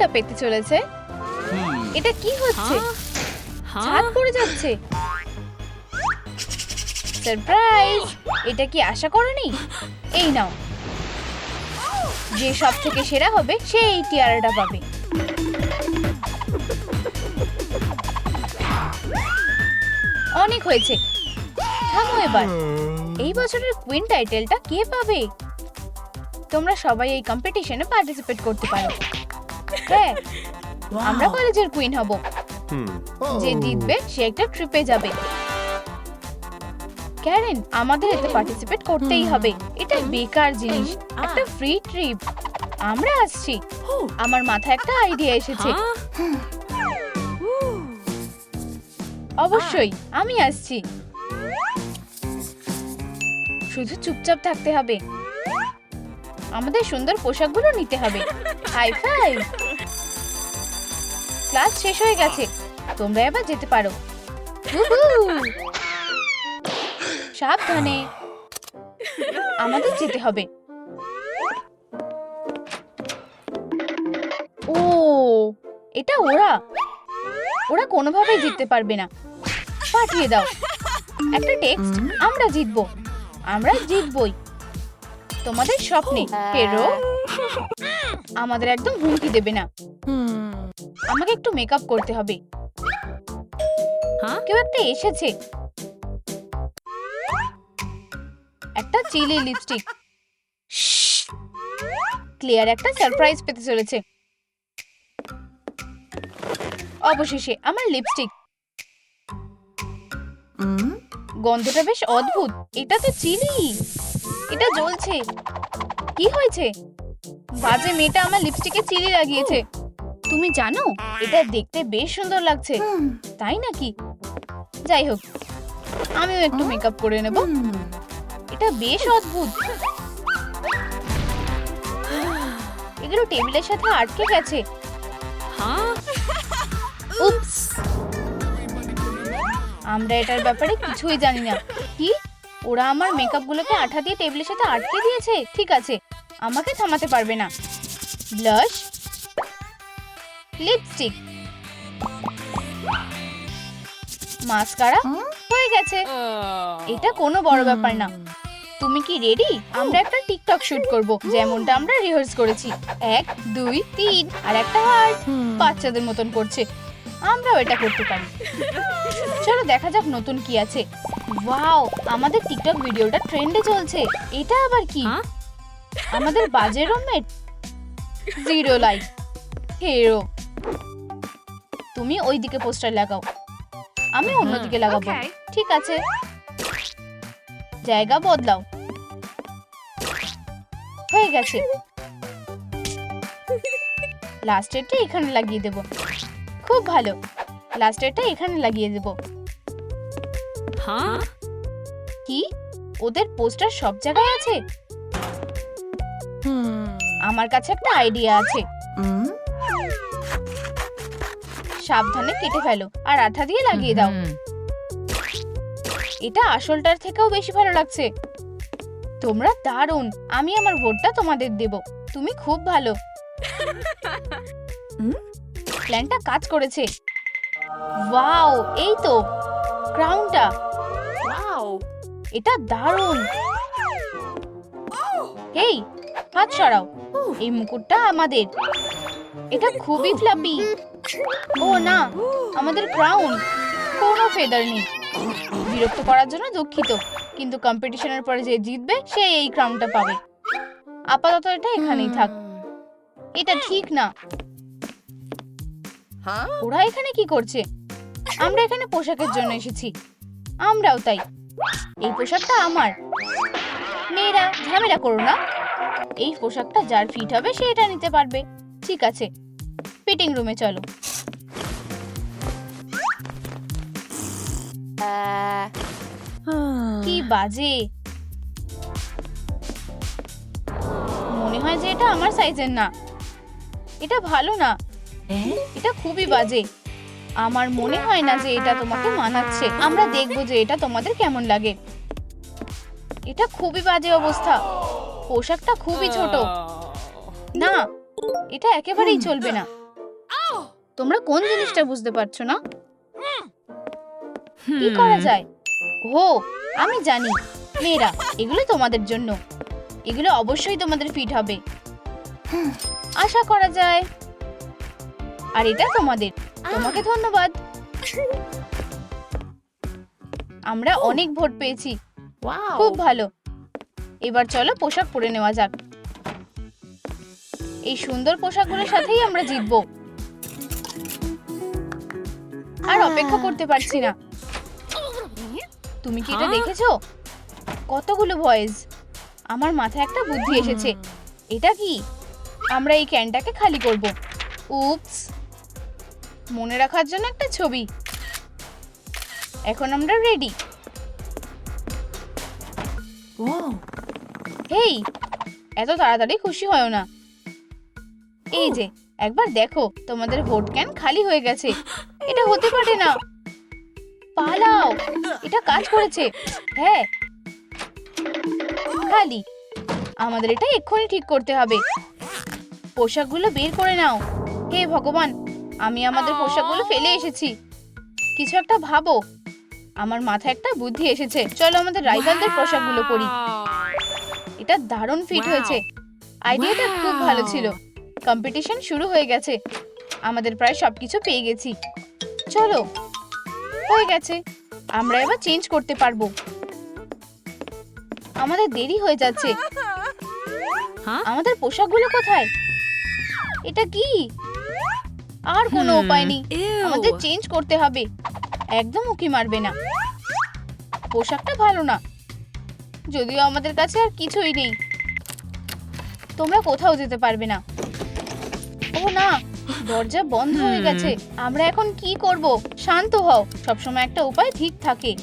কোনটা পেতে চলেছে। এটা কি হচ্ছে? ছাদ পড়ে যাচ্ছে। সারপ্রাইজ! এটা কি আশা করনি? এই নাও। যে সব থেকে সেরা হবে সে এই টিয়ারাটা পাবে। অনেক হয়েছে। থামো এবার। এই বছরের কুইন টাইটেলটা কে পাবে? তোমরা সবাই এই কম্পিটিশনে পার্টিসিপেট করতে পারো। হ্যাঁ আমরা কলেজের কুইন হব। যে জিতবে সে একটা ট্রিপে যাবে। ক্যারেন আমাদের এতে পার্টিসিপেট করতেই হবে। এটা বেকার জিনিস একটা ফ্রি ট্রিপ আমরা আসছি। আমার মাথায় একটা আইডিয়া এসেছে। অবশ্যই আমি আসছি। শুধু চুপচাপ থাকতে হবে। আমাদের সুন্দর পোশাকগুলো নিতে হবে। হাই ফাইভ ক্লাস শেষ হয়ে গেছে। তোমরা এবার যেতে পারো। সাবধানে। আমাদের যেতে হবে। ও, এটা ওরা। ওরা কোনোভাবেই জিততে পারবে না। পাঠিয়ে দাও। একটা টেক্সট আমরা জিতবো। আমরা জিতবই। তোমাদের স্বপ্নে। হেরো আমাদের একদম হুমকি দেবে না। আমাকে একটু মেকআপ করতে হবে। কেউ একটা এসেছে। একটা চিলি লিপস্টিক ক্লিয়ার একটা সারপ্রাইজ পেতে চলেছে। অবশেষে আমার লিপস্টিক গন্ধটা বেশ অদ্ভুত। এটা তো চিলি এটা জ্বলছে। কি হয়েছে? বাজে মেয়েটা আমার লিপস্টিকে চিলি লাগিয়েছে। তুমি জানো এটা দেখতে বেশ সুন্দর লাগছে। তাই নাকি? যাই হোক আমিও একটু মেকআপ করে নেব। এটা বেশ অদ্ভুত। এগুলো টেবিলের সাথে আটকে গেছে। আমরা এটার ব্যাপারে কিছুই জানি না। কি? ওরা আমার মেকআপ গুলোকে আঠা দিয়ে টেবিলের সাথে আটকে দিয়েছে? ঠিক আছে। আমাকে থামাতে পারবে না। ব্লাশ লিপস্টিক মাস্কারা হয়ে গেছে। এটা কোনো বড় ব্যাপার না। তুমি কি রেডি আমরা একটা টিকটক শুট করব যেমনটা আমরা রিহার্স করেছি। এক দুই তিন আর একটা হার্ট বাচ্চাদের মতন করছে। আমরাও এটা করতে পারি। চলো দেখা যাক নতুন কি আছে। ওয়াও আমাদের টিকটক ভিডিওটা ট্রেন্ডে চলছে। এটা আবার কি? আমাদের বাজে রুমমেট জিরো লাইক হিরো তুমি ওই দিকে পোস্টার লাগাও আমি অন্যদিকে লাগাবো। ঠিক আছে। জায়গা বদলাও। হয়ে গেছে। লাস্টেরটা এখানে লাগিয়ে দেব। খুব ভালো। লাস্টেরটা এখানে লাগিয়ে দেব। হ্যাঁ? কি? ওদের পোস্টার সব জায়গায় আছে? আমার কাছে একটা আইডিয়া আছে। সাবধানে কেটে ফেলো আর আঠা দিয়ে লাগিয়ে দাও। এটা আসলটার থেকেও বেশি ভালো লাগছে। তোমরা দারুণ। আমি আমার ভোটটা তোমাদের দেব। তুমি খুব ভালো। প্ল্যানটা কাজ করেছে। ওয়াও এই তো। ক্রাউনটা এটা দারুণ। এই হাত সরাও। এই মুকুটটা আমাদের। এটা খুবই ফ্লাপি। ও না, আমাদের ক্রাউন কোনো ফেদার নেই। বিরক্ত করার জন্য দুঃখিত। কিন্তু কম্পিটিশনের পরে যে জিতবে, সে এই ক্রাউনটা পাবে। আপাতত এটা এখানেই থাক। এটা ঠিক না। ওরা এখানে কি করছে? আমরা এখানে পোশাকের জন্য এসেছি। আমরাও তাই। এই পোশাকটা আমার। মেয়েরা, ঝামেলা করো না। এই পোশাকটা যার ফিট হবে সে এটা নিতে পারবে। ঠিক আছে ফিটিং রুমে চলো। কি বাজে। মনে হয় যে এটা আমার সাইজের না। এটা ভালো না। এটা খুবই বাজে। আমার মনে হয় না যে এটা তোমাকে মানাচ্ছে। আমরা দেখব যে এটা তোমাদের কেমন লাগে। এটা খুবই বাজে অবস্থা। পোশাকটা খুবই ছোট। না এটা একেবারেই চলবে না। তোমরা কোন জিনিসটা বুঝতে পারছ না? কি করা যায়? ও আমি জানি। মেয়েরা এগুলো তোমাদের জন্য। এগুলো অবশ্যই তোমাদের ফিট হবে। আশা করা যায়। আর এটা তোমাদের। তোমাকে ধন্যবাদ। আমরা অনেক ভোট পেয়েছি। খুব ভালো। এবার চলো পোশাক পরে নেওয়া যাক। এই সুন্দর পোশাকগুলোর সাথেই আমরা জিতবো। আর অপেক্ষা করতে পারছি না। তুমি কি এটা হ্যাঁ? দেখেছ? কতগুলো ভয়েস আমার মাথায় একটা বুদ্ধি এসেছে। এটা কি? আমরা এই ক্যানটাকে খালি করব। উপস মনে রাখার জন্য একটা ছবি। এখন আমরা রেডি হেই, এত তাড়াতাড়ি খুশি হয় না। এই যে, একবার দেখো, তোমাদের ভোট ক্যান খালি হয়ে গেছে। এটা হতে পারে না। পালাও, এটা কাজ করেছে। হ্যাঁ। খালি, আমাদের এটা এক্ষুনি ঠিক করতে হবে। পোশাকগুলো বের করে নাও। হে ভগবান, আমি আমাদের পোশাকগুলো ফেলে এসেছি। কিছু একটা ভাবো। আমার মাথায় একটা বুদ্ধি এসেছে। চলো আমাদের রাইভালদের পোশাকগুলো পরি। এটা দারুণ ফিট হয়েছে। আইডিয়াটা খুব ভালো ছিল। কম্পিটিশন শুরু হয়ে গেছে। আমাদের প্রায় সবকিছু পেয়ে গেছি। চলো হয়ে গেছে। আমরা এবার চেঞ্জ করতে পারব। আমাদের দেরি হয়ে যাচ্ছে। হ্যাঁ? আমাদের পোশাকগুলো কোথায়? এটা কি? আর কোনো Hmm, উপায় নেই। আমাদের চেঞ্জ করতে হবে। একদম উকি মারবে না। পোশাকটা ভালো না। যদিও আমাদের কাছে আর কিছুই নেই। তোমরা কোথাও যেতে পারবে না। ও না দরজা বন্ধ হয়ে গেছে। আমরা এখন কি করব? শান্ত হও। সবসময় একটা উপায় ঠিক থাকে।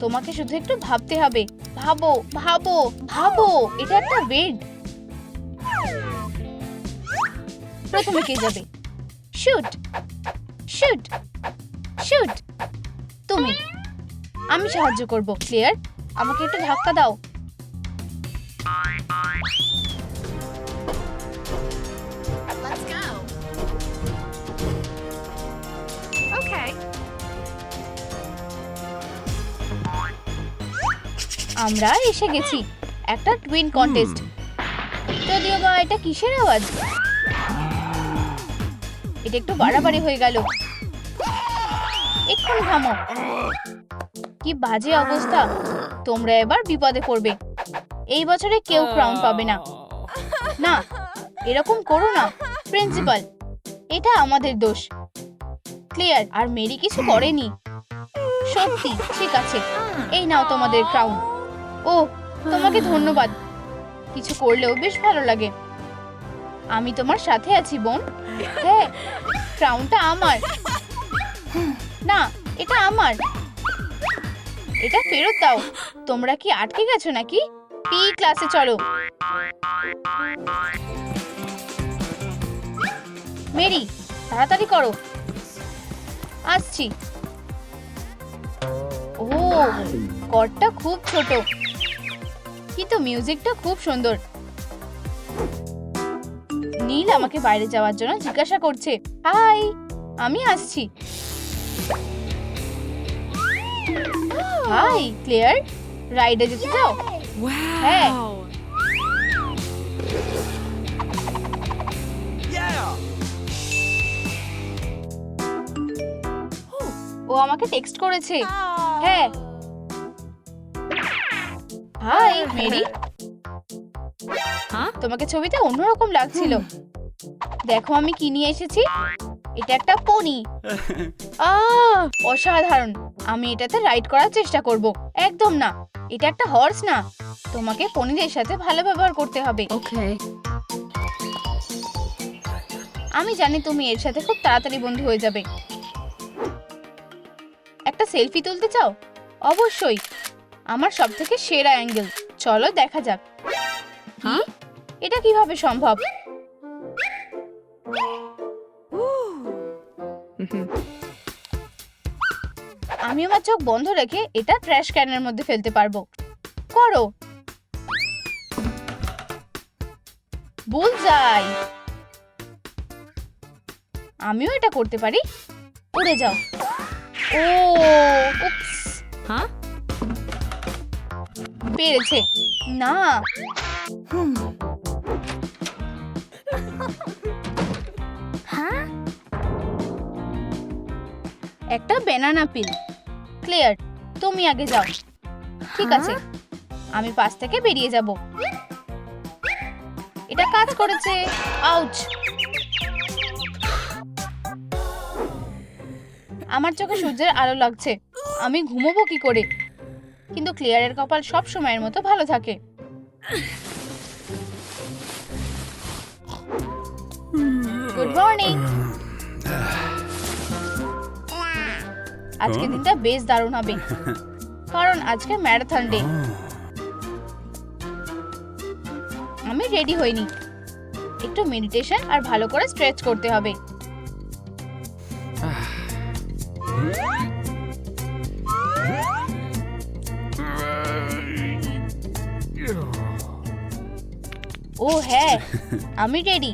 তোমাকে শুধু একটু ভাবতে হবে। ভাবো ভাবো ভাবো এটা একটা বেড। প্রথমে কে যাবে? Shoot shoot shoot. তুমি আমি সাহায্য করব। ক্লিয়ার? আমাকে একটু ধাক্কা দাও। আমরা এসে গেছি। একটা টুইন কন্টেস্ট যদিও বা এটা কিসের আওয়াজ? এটা একটু বাড়াবাড়ি হয়ে গেল। এক্ষুনি থামো। কি বাজে অবস্থা। তোমরা এবার বিপদে পড়বে। এই বছরে কেউ ক্রাউন পাবে না। না এরকম করো না প্রিন্সিপাল এটা আমাদের দোষ। ক্লিয়ার আর মেরি কিছু করেনি। সত্যি ঠিক আছে। এই নাও তোমাদের ক্রাউন ও, তোমাকে ধন্যবাদ। কিছু করলেও বেশ ভালো লাগে। আমি তোমার সাথে আছি, বোন। হ্যাঁ ক্রাউনটা আমার। না, এটা আমার। এটা ফেরত দাও। তোমরা কি আটকে গেছো নাকি? পি ক্লাসে চলো। মেরি, তাড়াতাড়ি করো। আসছি। ও কর্ডটা খুব ছোট। কিন্তু মিউজিকটা খুব সুন্দর। নীল আমাকে বাইরে যাওয়ার জন্য জিজ্ঞাসা করছে হাই আমি আসছি। Hi clear? রাইডে যেতে চাও. Wow. ও আমাকে টেক্সট করেছে। হ্যাঁ। Hi Mary. হ্যাঁ? তোমাকে ছবিতে অন্যরকম লাগছিল। দেখো আমি কি নিয়ে এসেছি। এটা একটা পনি। অসাধারণ। আমি এটাতে রাইড করার চেষ্টা করব। একদম না। এটা একটা হর্স না। তোমাকে পনিদের সাথে ভালো ব্যবহার করতে হবে। Okay. আমি জানি তুমি এর সাথে খুব তাড়াতাড়ি বন্ধু হয়ে যাবে। একটা সেলফি তুলতে চাও? অবশ্যই। আমার সব থেকে সেরা অ্যাঙ্গেল। চলো দেখা যাক। হ্যাঁ? এটা কীভাবে সম্ভব? আমি আমার চোখ বন্ধ রেখে এটা ট্র্যাশ ক্যানের মধ্যে ফেলতে পারব। করো। বুলজাই। আমিও এটা করতে পারি। উড়ে যাও। ও উপস Huh? পেরেছে। না। Huh? একটা ব্যানানা পিল ক্লিয়ার তুমি আগে যাও। ঠিক আছে আমি পাশ থেকে বেরিয়ে যাব। এটা কাজ করেছে আউচ আমার চোখে সূর্যের আলো লাগছে আমি ঘুমোবো কি করে? কিন্তু ক্লিয়ারের কপাল সব সময়ের মতো ভালো থাকে। গুড মর্নিং আজকে দিনটা বেশ দারুণ হবে। কারণ আজকে ম্যারাথন ডে। আমি রেডি হইনি। একটু মেডিটেশন আর ভালো করে স্ট্রেচ করতে হবে। ও হ্যাঁ আমি রেডি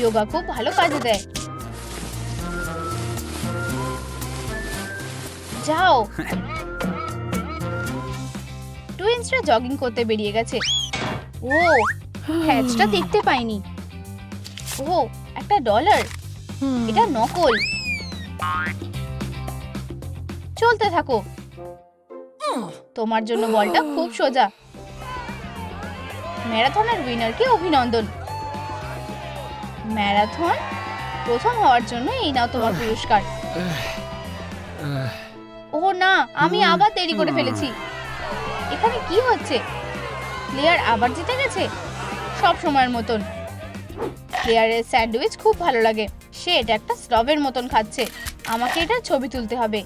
যোগা খুব ভালো কাজে দেয়। যাও। টুইন্সরা জগিং করতে বেরিয়ে গেছে। ও হ্যাচটা দেখতে পাইনি। ও একটা ডলার এটা নকল। চলতে থাকো। তোমার জন্য বলটা খুব সোজা। ম্যারাথনের উইনারকে অভিনন্দন। ম্যারাথন প্রথম হওয়ার জন্য এই নাও তোমার পুরস্কার। ও না আমি আবার দেরি করে ফেলেছি। এখানে কি হচ্ছে? প্লেয়ার আবার জিতে গেছে? সব সময়ের মতন। প্লেয়ারের স্যান্ডউইচ খুব ভালো লাগে। সে এটা একটা স্লবের মতন খাচ্ছে। আমাকে এটা ছবি তুলতে হবে।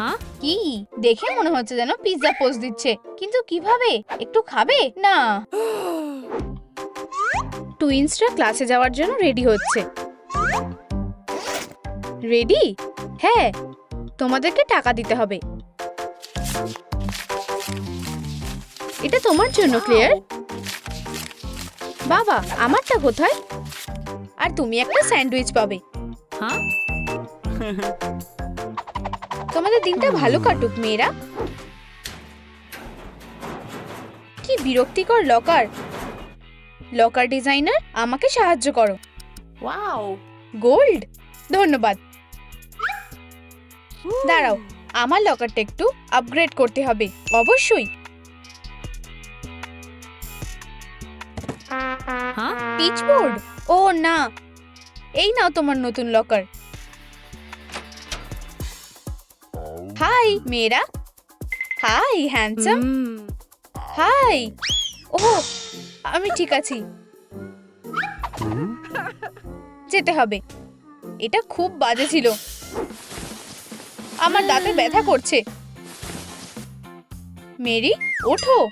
Huh? কি? দেখে মনে হচ্ছে যেন পিৎজা পোস্ট দিচ্ছে। কিন্তু কীভাবে? একটু খাবে? না। টুইন্সরা ক্লাসে যাওয়ার জন্য রেডি হচ্ছে। রেডি হ্যাঁ। তোমাদেরকে টাকা দিতে হবে। এটা তোমার জন্য ক্লিয়ার? বাবা আমারটা কোথায়? আর তুমি একটা স্যান্ডউইচ পাবে। Huh? তোমাদের দিনটা ভালো কাটুক মেয়েরা। কি বিরক্তিকর লকার লকার ডিজাইনার আমাকে সাহায্য করো। Wow. গোল্ড ধন্যবাদ। দাঁড়াও আমার লকারটা একটু আপগ্রেড করতে হবে অবশ্যই। পিচবোর্ড ও না। এই নাও তোমার নতুন লকার হাই মেয়েরা হাই হ্যান্ডসাম. হাই ও আমি ঠিক আছি। যেতে হবে। এটা খুব বাজে ছিল। আমার দাঁতে ব্যথা করছে। মেরি ওঠো।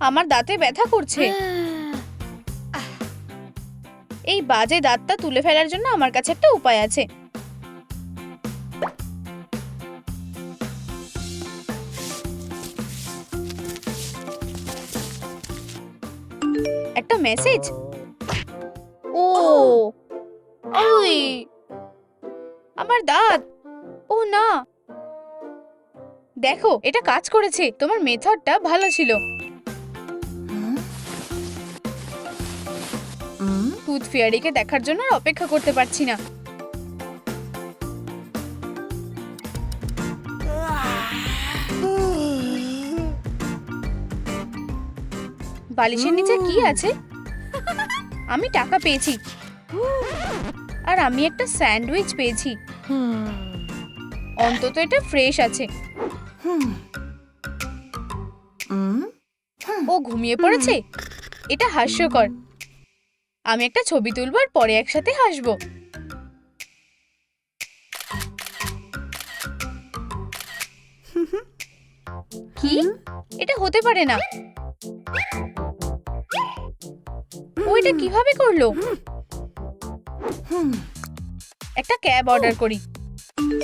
আমার দাঁতে ব্যথা করছে। এই বাজে দাঁতটা তুলে ফেলার জন্য আমার কাছে একটা উপায় আছে। মেসেজ ও ওই আমার দাঁত। ও না। দেখো এটা কাজ করেছে। তোমার মেথডটা ভালো ছিল। Mm. টুথ ফেয়ারিকে দেখার জন্য আর অপেক্ষা করতে পারছি না। বালিশের নিচে কি আছে? আমি টাকা পেয়েছি। আর আমি একটা স্যান্ডউইচ পেয়েছি। অন্তত এটা ফ্রেশ আছে। ও ঘুমিয়ে পড়েছে? এটা হাস্যকর। আমি একটা ছবি তুলবো আর পরে একসাথে হাসবো। কি? এটা হতে পারে না। এটা কীভাবে করল? একটা ক্যাব অর্ডার করি।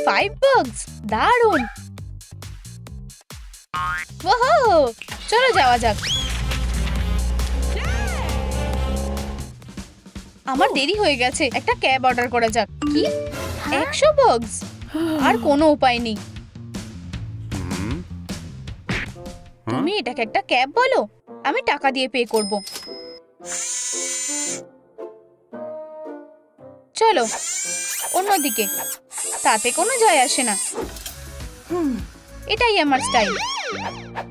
ফাইভ বাগস দারুণ ওহো! চলো যাওয়া যাক। আমার দেরি হয়ে গেছে। একটা ক্যাব অর্ডার করা যাক। কি? একশো বক্স আর কোনো উপায় নেই। তুমি এটাকে একটা ক্যাব বলো। আমি টাকা দিয়ে পে করব। চলো। অন্যদিকে। তাতে কোনো যায় আসে না। এটাই আমার স্টাইল।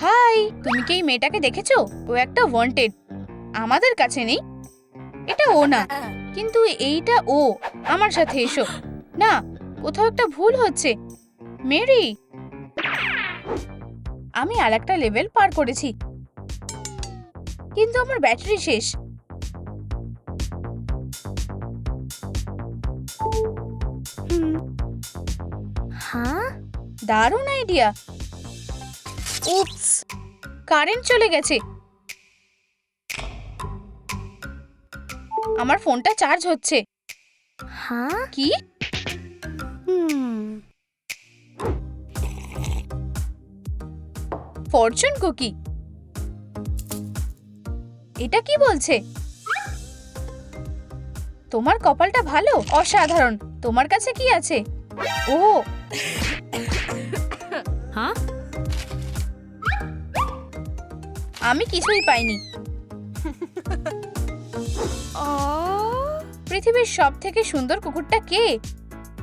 হাই, তুমি কি এই মেয়েটাকে দেখেছ? ও একটা ওয়ান্টেড আমাদের কাছে নেই। এটা ও না। কিন্তু এইটা ও। আমার সাথে এসো। না, কোথাও একটা ভুল হচ্ছে। মেরি! আমি আর একটা লেভেল পার করেছি। কিন্তু আমার ব্যাটারি শেষ। হ্যাঁ দারুণ আইডিয়া উপস কারেন্ট চলে গেছে। আমার ফোনটা চার্জ হচ্ছে। হ্যাঁ কি? ফরচুন কুকি এটা কি বলছে? তোমার কপালটা ভালো? অসাধারণ। তোমার কাছে কি আছে? ও হ্যাঁ? আমি কিছুই পাইনি। পৃথিবীর সব থেকে সুন্দর কুকুরটা কে?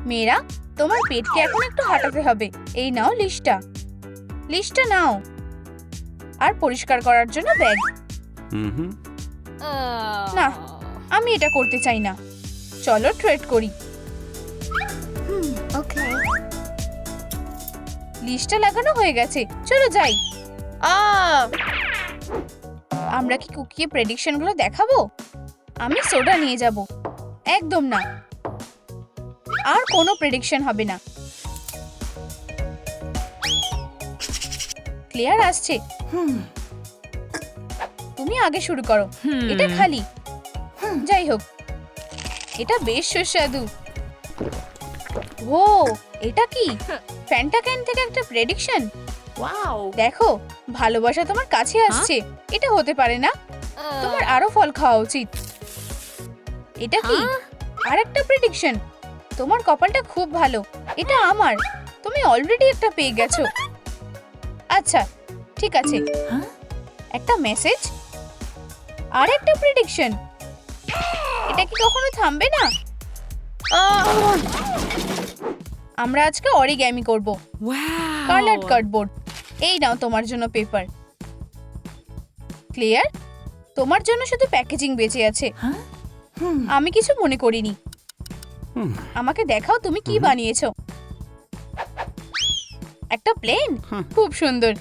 মেয়েরা তোমার পেটকে এখন একটু হাঁটাতে হবে। এই নাও লিস্টটা। লিস্টটা নাও। আর পরিষ্কার করার জন্য ব্যাগ. না আমি এটা করতে চাই না। চলো ট্রেড করি। লিস্টটা লাগানো হয়ে গেছে। চলো যাই। আমরা কি কুকিয়ে প্রেডিকশনগুলো দেখাবো? আমি সোডা নিয়ে যাব। একদম না। আর কোনো প্রেডিকশন হবে না। ক্লিয়ার আসছে? তুমি আগে শুরু করো। এটা খালি। যাই হোক। এটা বেশ সুস্বাদু। ও! এটা কি? ফ্যান্টা ক্যান থেকে একটা প্রেডিকশন ওয়াও দেখো ভালোবাসা তোমার কাছে আসছে। এটা হতে পারে না। তোমার আরও ফল খাওয়া উচিত। এটা কি? হ্যাঁ? আর একটা প্রেডিকশন তোমার কপালটা খুব ভালো। এটা আমার। তুমি অলরেডি একটা পেয়ে গেছো। আচ্ছা ঠিক আছে। হ্যাঁ? একটা মেসেজ আর একটা প্রেডিকশন এটা কি কখনো থামবে না! আমরা আজকে অরিগ্যামি করব। Coloured cardboard. এই নাও তোমার জন্য পেপার। ক্লিয়ার? তোমার জন্য শুধু প্যাকেজিং বেঁচে আছে। হ্যাঁ? আমি কিছু মনে করিনি। আমাকে দেখাও তুমি কি। বানিয়েছো। একটা প্লেন? খুব সুন্দর।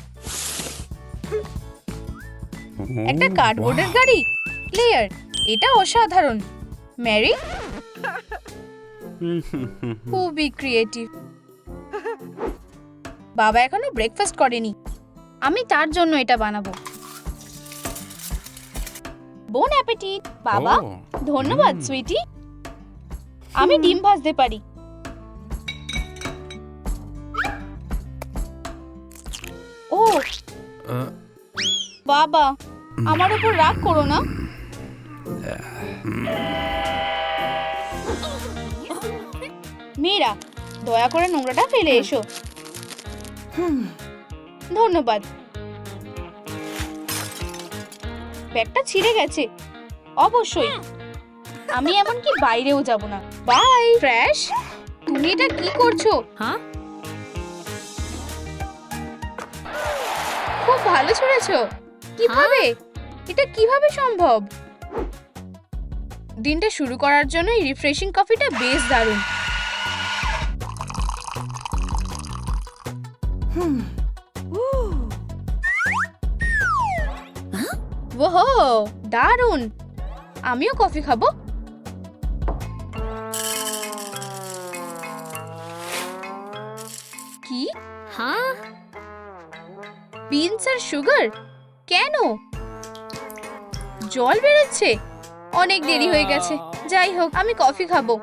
একটা কার্ডবোর্ডের গাড়ি। ক্লিয়ার? এটা অসাধারণ। ম্যারি খুবই ক্রিয়েটিভ বাবা এখনও ব্রেকফাস্ট করেনি। আমি তার জন্য এটা বানাবো। বোন অ্যাপেটিট বাবা। Oh. ধন্যবাদ সুইটি আমি ডিম ভাজতে পারি। ও বাবা আমার উপর রাগ করো না। মেয়েরা দয়া করে নোংরাটা ফেলে এসো। ধন্যবাদ। ব্যাগটা ছিঁড়ে গেছে। অবশ্যই। আমি এমনকি বাইরেও যাব না। বাই। ফ্রেশ তুমি এটা কি করছ? হ্যাঁ? খুব ভালো ছড়েছো। কীভাবে? এটা কীভাবে সম্ভব? দিনটা শুরু করার জন্য এই রিফ্রেশিং কফিটা বেশ দারুণ। ওহো, দারুণ। আমিও কফি খাব। কি? হ্যাঁ বিনস আর সুগার? কেন? জল বেরোচ্ছে। অনেক দেরি হয়ে গেছে। যাই হোক, আমি কফি খাব।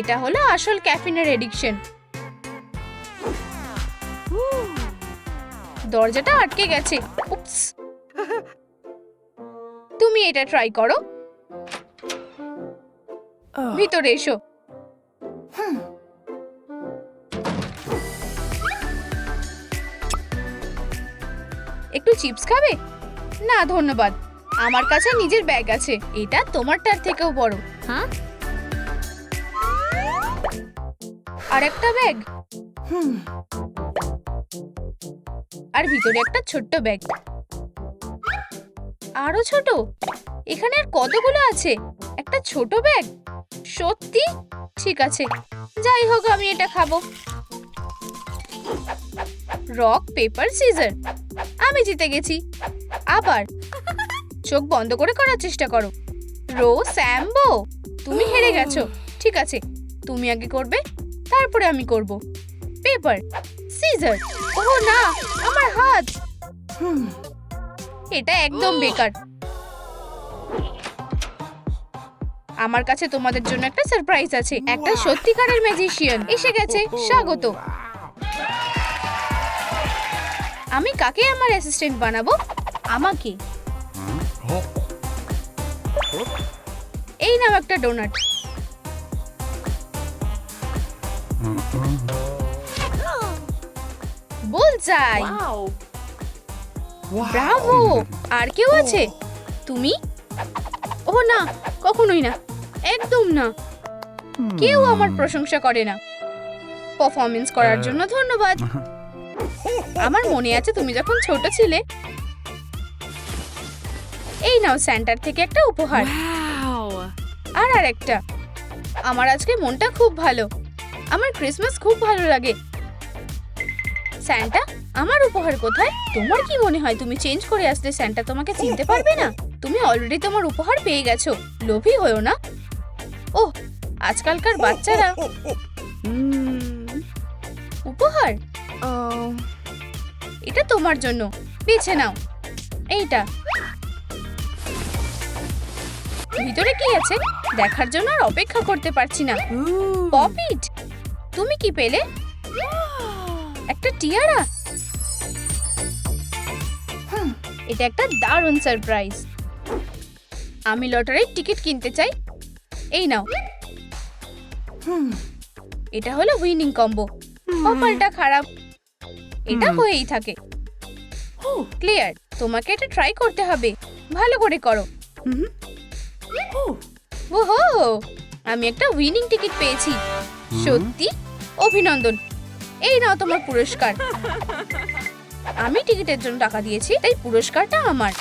এটা হলো আসল ক্যাফিনের এডিকশন দরজাটা আটকে গেছে। তুমি এটা ট্রাই করো। ভিতরে এসো। একটু চিপস খাবে? না, ধন্যবাদ। আমার কাছে নিজের ব্যাগ আছে। এটা তোমারটার থেকেও বড়। হ্যাঁ? আর একটা ব্যাগ আর ভিতরে একটা ছোট্ট ব্যাগ। আরও ছোট? এখানে আর কতগুলো আছে? একটা ছোট ব্যাগ? সত্যি? ঠিক আছে। যাই হোক আমি এটা খাব। Rock paper scissor. আমি জিতে গেছি। আবার চোখ বন্ধ করে করার চেষ্টা করো। রো স্যাম্বো তুমি হেরে গেছো। ঠিক আছে। তুমি আগে করবে। তারপরে আমি করব। পেপার সিজার ও না আমার হাত। এটা একদম বেকার। আমার কাছে তোমাদের জন্য একটা সারপ্রাইজ আছে একটা সত্যিকারের ম্যাজিশিয়ান এসে গেছে স্বাগত। আমি কাকে আমার অ্যাসিস্ট্যান্ট বানাবো? আমাকে। এই নাও একটা ডোনাট বুলজাই ওয়াও ব্রাভো আর কেউ আছে? তুমি? ও না কখনোই না। একদম না। কেউ আমার প্রশংসা করে না। পারফরমেন্স করার জন্য ধন্যবাদ। আমার মনে আছে তুমি যখন ছোট ছিলে। এই নাও সেন্টার থেকে একটা উপহার। আর আর একটা আমার আজকে মনটা খুব ভালো। আমার ক্রিসমাস খুব ভালো লাগে। স্যান্টা আমার উপহার কোথায়? তোমার কি মনে হয় তুমি চেঞ্জ করে আসলে স্যান্টা তোমাকে চিনতে পারবে না? তুমি অলরেডি তোমার উপহার পেয়ে গেছো। লোভী হয়েও না। ও আজকালকার বাচ্চারা। উপহার? এটা তোমার জন্য। বেছে নাও। এইটা। ভিতরে কি আছে? দেখার জন্য আর অপেক্ষা করতে পারছি না। পপিট তুমি কি পেলে? একটা টিয়ারা। এটা একটা দারুণ সারপ্রাইজ আমি লটারির টিকিট কিনতে চাই। এই নাও। এটা হলো উইনিং কম্বো কপালটা খারাপ। এটা হয়েই থাকে। ক্লিয়ার তোমাকে এটা ট্রাই করতে হবে। ভালো করে করো। ওহো আমি একটা উইনিং টিকিট পেয়েছি। সত্যি? অভিনন্দন। এই নাও তোমার পুরস্কার। আমি টিকিটের জন্য টাকা দিয়েছি, তাই পুরস্কারটা আমার।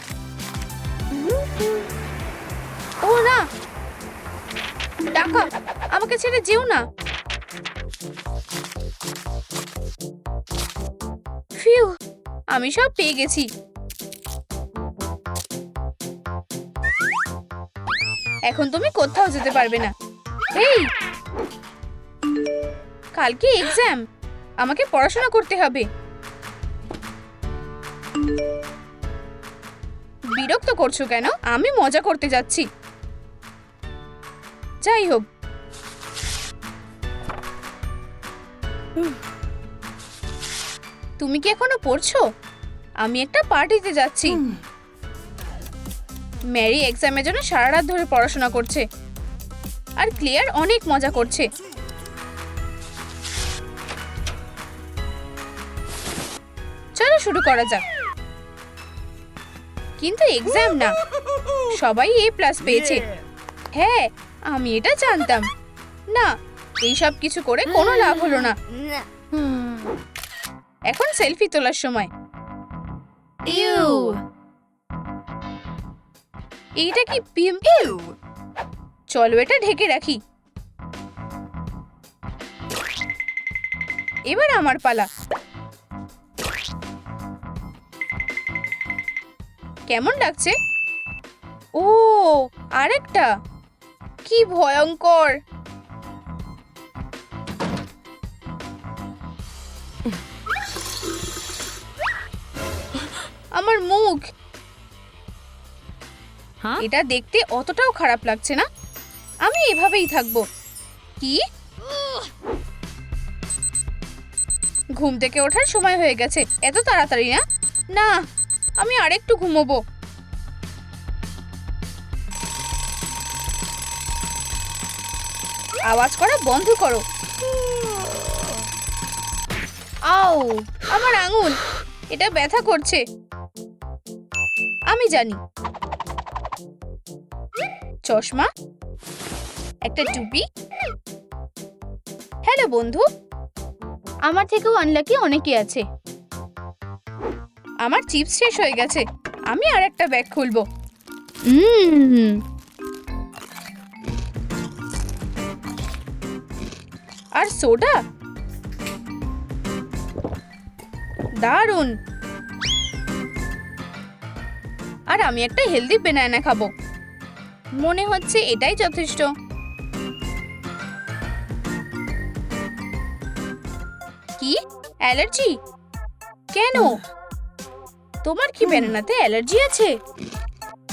ও না। টাকা, আমাকে ছেড়ে যেও না। ফিউ, আমি সব পেয়ে গেছি। এখন তুমি কোথাও যেতে পারবে না। এই কালকে এক্সাম আমাকে পড়াশোনা করতে হবে। বিরক্ত করছ কেন? আমি মজা করতে যাচ্ছি। যাই হোক। তুমি কি এখনও পড়ছো? আমি একটা পার্টিতে যাচ্ছি। ম্যারি এক্সামের জন্য সারা রাত ধরে পড়াশোনা করছে। আর ক্লিয়ার অনেক মজা করছে। শুরু করা যাক। কিন্তু এক্সাম না। সবাই এ প্লাস পেয়েছে। হ্যাঁ আমি এটা জানতাম। না এইসব কিছু করে কোনো লাভ হলো না। এখন সেলফি তোলার সময়। ইউ এইটা কি পিম্পল চলো এটা ঢেকে রাখি। এবার আমার পালা। কেমন লাগছে? ও আরেকটা। কি ভয়ঙ্কর। আমার মুখ। হ্যাঁ? এটা দেখতে অতটাও খারাপ লাগছে না? আমি এভাবেই থাকব। কি? ঘুম থেকে ওঠার সময় হয়ে গেছে। এত তাড়াতাড়ি না? না। আমি আরেকটু ঘুমোবো। আওয়াজ করা বন্ধ করো। আও, আমার আঙুল, এটা ব্যথা করছে। আমি জানি। চশমা, একটা টুপি। হ্যালো বন্ধু, আমার থেকেও আনলাকি অনেকে আছে। আমার চিপস শেষ হয়ে গেছে। আমি আর একটা ব্যাগ খুলবো। আর সোডা? দারুণ আর আমি একটা হেলদি বেনানা খাব। মনে হচ্ছে এটাই যথেষ্ট। কি? অ্যালার্জি? কেন? তোমার কি ব্যানানাতে অ্যালার্জি আছে?